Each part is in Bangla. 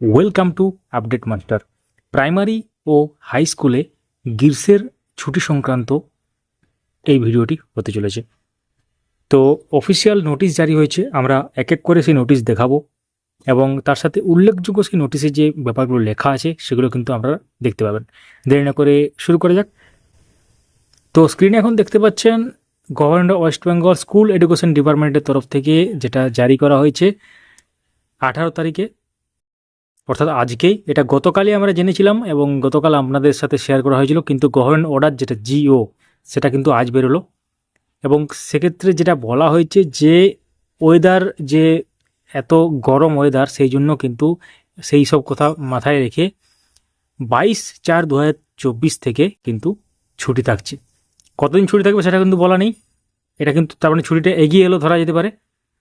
Welcome to update master primary O high স্কুলে গ্রীষ্মের ছুটি সংক্রান্ত এই ভিডিওটি হতে চলেছে। তো অফিসিয়াল নোটিশ জারি হয়েছে, আমরা এক এক করে সেই নোটিশ দেখাবো এবং তার সাথে উল্লেখযোগ্য সেই নোটিশে যে ব্যাপারগুলো লেখা আছে, সেগুলো কিন্তু আপনারা দেখতে পাবেন। দেরি না করে শুরু করা যাক। তো স্ক্রিনে এখন দেখতে পাচ্ছেন government of West Bengal school education ডিপার্টমেন্টের তরফ থেকে যেটা জারি করা হয়েছে, আঠারো তারিখে অর্থাৎ আজকেই। এটা গতকালই আমরা জেনেছিলাম এবং গতকাল আপনাদের সাথে শেয়ার করা হয়েছিল, কিন্তু গভর্নমেন্ট অর্ডার যেটা জিও সেটা কিন্তু আজ বেরোলো। এবং সেক্ষেত্রে যেটা বলা হয়েছে যে ওয়েদার যে এত গরম ওয়েদার সেই জন্য কিন্তু সেই সব কথা মাথায় রেখে বাইশ চার দু থেকে কিন্তু ছুটি থাকছে। কতদিন ছুটি থাকবে সেটা কিন্তু বলা নেই। এটা কিন্তু তার মানে ছুটিটা এগিয়ে এলো ধরা যেতে পারে।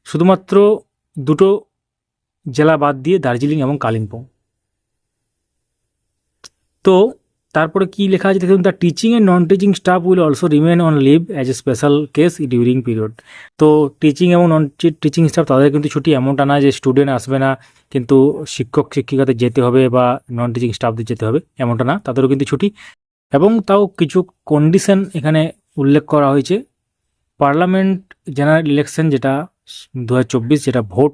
শুধুমাত্র দুটো জেলা বাদ দিয়ে দার্জিলিং এবং কালিম্পং। তো তারপরে কি লেখা আছে দেখুন the teaching and non teaching staff will also remain on leave as a special case during period তো টিচিং এবং নন টিচিং স্টাফ তাদের কিন্তু ছুটি এমনটা না যে স্টুডেন্ট আসবে না, কিন্তু শিক্ষক, শিক্ষিকাদের যেতে হবে বা নন টিচিং স্টাফদের যেতে হবে এমনটা না, তাদেরও কিন্তু ছুটি। এবং তাও কিছু কন্ডিশন এখানে উল্লেখ করা হয়েছে। পার্লামেন্ট জেনারেল ইলেকশন যেটা দু হাজার চব্বিশ যেটা ভোট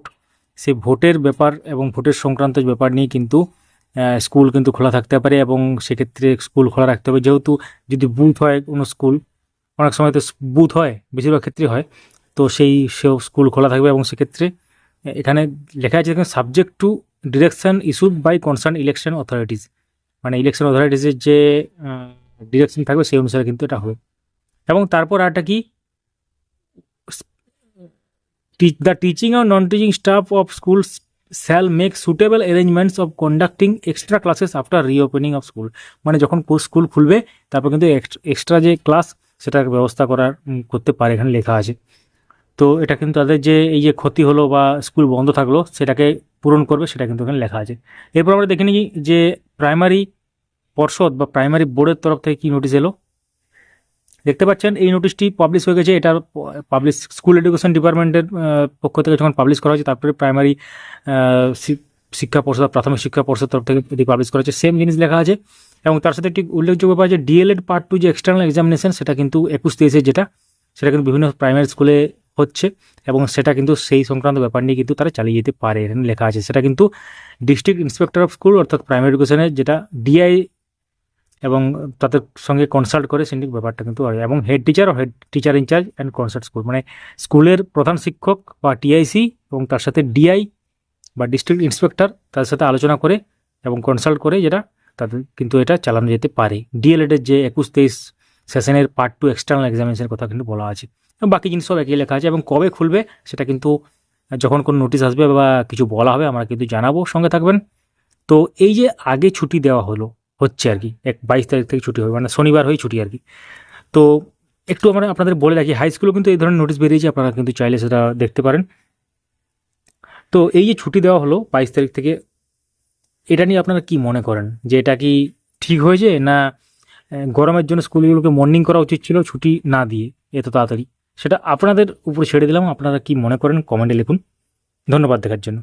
সেই ভোটের ব্যাপার এবং ভোটের সংক্রান্ত ব্যাপার নিয়ে কিন্তু স্কুল কিন্তু খোলা থাকতে পারে এবং সেক্ষেত্রে স্কুল খোলা রাখতে হবে। যেহেতু যদি বুথ হয় কোনো স্কুল, অনেক সময় তো বুথ হয়, বেশিরভাগ ক্ষেত্রে হয়, তো সেই সেও স্কুল খোলা থাকবে এবং সেক্ষেত্রে এখানে লেখা আছে subject to direction issued by concern election authorities মানে ইলেকশন অথরিটিসের যে ডিরেকশন থাকবে সেই অনুসারে কিন্তু এটা হবে। এবং তারপর আরটা কি? The teaching or non-teaching staff of schools shall make suitable arrangements of conducting extra classes after reopening of school. মানে যখন স্কুল খুলবে, তারপর কিন্তু এক্সট্রা যে ক্লাস সেটার ব্যবস্থা করার করতে পারে এখানে লেখা আছে। তো এটা কিন্তু তাদের যে এই যে ক্ষতি হলো বা স্কুল বন্ধ থাকল, সেটাকে পূরণ করবে, সেটা কিন্তু এখানে লেখা আছে। এরপর আমরা দেখে নিই যে প্রাইমারি পর্ষদ বা প্রাইমারি বোর্ডের তরফ থেকে কি নোটিশ এলো। দেখতে পাচ্ছেন, এই নোটিশটি পাবলিশ হয়ে গেছে। এটা পাবলিশ স্কুল এডুকেশন ডিপার্টমেন্টের পক্ষ থেকে যখন পাবলিশ করা হয়েছে, তারপরে প্রাইমারি শিক্ষা পর্ষদ, প্রাথমিক শিক্ষা পর্ষদ তরফ থেকে এটি পাবলিশ করা হয়েছে। সেম জিনিস লেখা আছে। এবং তার সাথে একটি উল্লেখযোগ্য ব্যাপার যে ডিএলএড পার্ট টু যে এক্সটার্নাল এক্সামিনেশন সেটা কিন্তু একুশ তেইশে যেটা, সেটা কিন্তু বিভিন্ন প্রাইমারি স্কুলে হচ্ছে এবং সেটা কিন্তু সেই সংক্রান্ত ব্যাপার নিয়ে কিন্তু তারা চালিয়ে যেতে পারে, এখানে লেখা আছে। সেটা কিন্তু ডিস্ট্রিক্ট ইন্সপেক্টর অফ স্কুল অর্থাৎ প্রাইমারি এডুকেশনের যেটা ডিআই এবং তাদের সঙ্গে কনসাল্ট করে সিন্ডিক ব্যাপারটা কিন্তু হয় এবং head teacher O head teacher in-charge and concerned school মানে স্কুলের প্রধান শিক্ষক বা টিআইসি এবং তার সাথে ডিআই বা ডিস্ট্রিক্ট ইন্সপেক্টর তার সাথে আলোচনা করে এবং কনসাল্ট করে যেটা তাদের কিন্তু এটা চালানো যেতে পারে। ডিএলএডের যে একুশ তেইশ সেশনের পার্ট টু এক্সটার্নাল এক্সামিনেশনের কথা কিন্তু বলা আছে। বাকি জিনিস সব একই লেখা আছে এবং কবে খুলবে সেটা কিন্তু যখন কোনো নোটিশ আসবে বা কিছু বলা হবে আমরা কিন্তু জানাব, সঙ্গে থাকবেন। তো এই যে আগে ছুটি দেওয়া হলো হচ্ছে আর কি। এক বাইশ তারিখ থেকে ছুটি হবে মানে শনিবার হয়ে ছুটি আর কি। তো একটু আমরা আপনাদের বলে রাখি হাই স্কুলেও কিন্তু এই ধরনের নোটিশ বেরিয়েছে, আপনারা কিন্তু চাইলে সেটা দেখতে পারেন। তো এই যে ছুটি দেওয়া হলো বাইশ তারিখ থেকে, এটা নিয়ে আপনারা কি মনে করেন? যে এটা কি ঠিক হয়েছে না গরমের জন্য স্কুলগুলোকে মর্নিং করা উচিত ছিল ছুটি না দিয়ে, এত তাড়াতাড়ি? সেটা আপনাদের উপরে ছেড়ে দিলাম, আপনারা কি মনে করেন? কমেন্টে লিখুন। ধন্যবাদ দেখার জন্য।